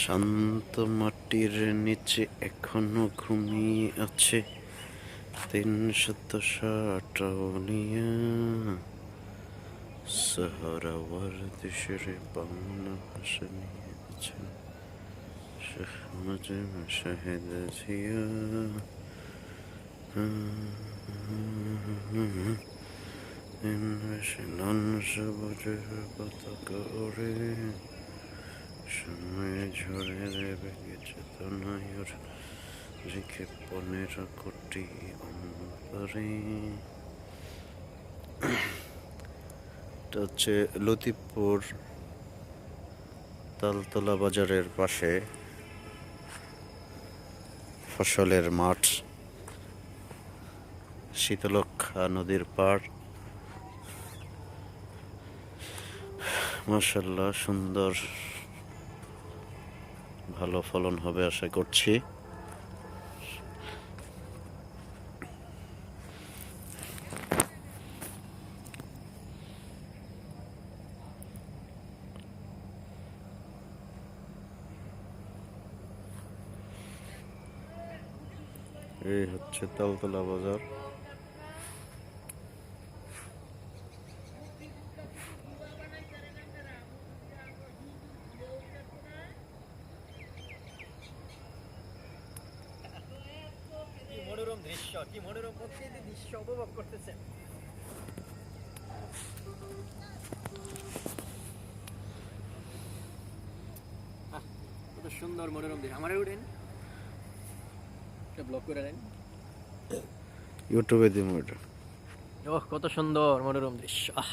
শান্ত মাটির নিচে এখনও ঘুমিয়ে আছে। সাহারাওয়ার দেশের বাংলা ভাষা নিয়ে আছেন। শেখ মুজিব, শাহেদ জিয়া। নন সময়ে ঝরে দেবে চেতনায় ওর রেখে পনেরো কোটি অন্তরে। হচ্ছে লতিফপুর তালতলা বাজারের পাশে ফসলের মাঠ শীতলক্ষা নদীর পাড়। মাসাল্লাহ সুন্দর ভালো ফলন হবে আশা করছি। এই হচ্ছে তালতলা বাজার। দৃশ্য কি মনোরম প্রকৃতি দৃশ্য উপভোগ করতেছেন? আহ, কত সুন্দর মনোরম দৃশ্য। আমারে উঠেন। ব্লক করে দেন। ইউটিউবে দিব ওহ কত সুন্দর মনোরম দৃশ্য। আহ।